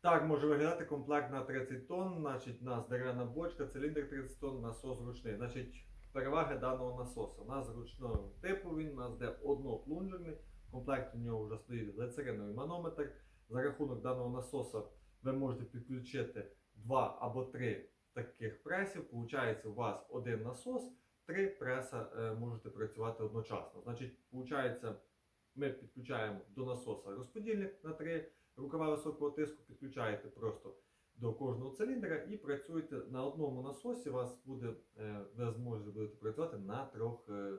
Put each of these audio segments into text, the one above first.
Так може виглядати комплект на 30 тонн, значить, у нас дерев'яна бочка, циліндр 30 тонн, насос ручний. Значить, переваги даного насосу. У нас ручного типу він, у нас де одноплунжерний, в комплекті у нього вже стоїть глицериновий манометр. За рахунок даного насоса ви можете підключити два або три таких пресів. Получається, у вас один насос, три преса е, можете працювати одночасно. Значить, получається, ми підключаємо до насоса розподільник на три рукава високого тиску, підключаєте просто до кожного циліндра і працюєте на одному насосі. Вас буде, е, ви зможете будете працювати на трьох е,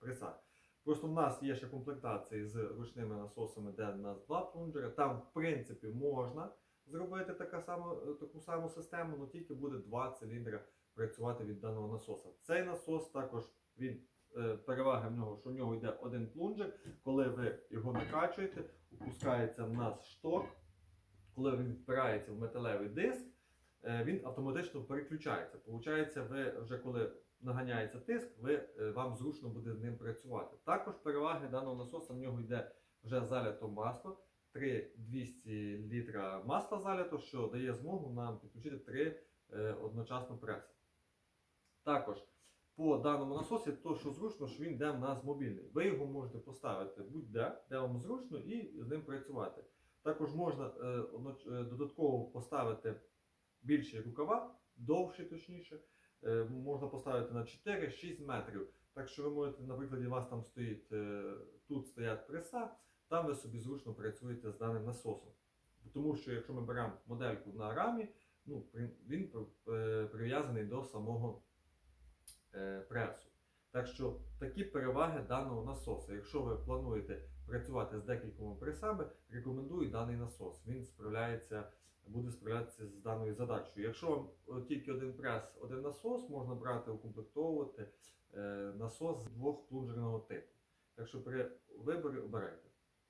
пресах. Просто в нас є ще комплектації з ручними насосами, де в нас два плунжери. Там, в принципі, можна зробити така сама, таку саму систему, але тільки буде два циліндри працювати від даного насоса. Цей насос також він е, в що в нього йде один плунжер. Коли ви його накачуєте, опускається в нас шток. Коли він впирається в металевий диск, е, він автоматично переключається. Получається, ви вже коли наганяється тиск, ви, е, вам зручно буде з ним працювати. Також переваги даного насоса в нього йде вже залято масло. 3200 літра масла залято, що дає змогу нам підключити три е, одночасно преси. Також по даному насосі, то що зручно, що він йде в нас мобільний. Ви його можете поставити будь-де, де вам зручно, і з ним працювати. Також можна е, е, додатково поставити більші рукава, довші точніше. Е, можна поставити на 4-6 метрів. Так що ви можете, наприклад, у вас там стоїть, тут стоять преса, там ви собі зручно працюєте з даним насосом. Тому що якщо ми беремо модельку на рамі, ну, він прив'язаний до самого пресу. Так що такі переваги даного насосу. Якщо ви плануєте працювати з декількома пресами, рекомендую даний насос. Він справляється, буде справлятися з даною задачею. Якщо вам е, тільки один прес, один насос, можна брати, укомплектовувати е, насос двох плунжерного типу. Так що при виборі обирайте.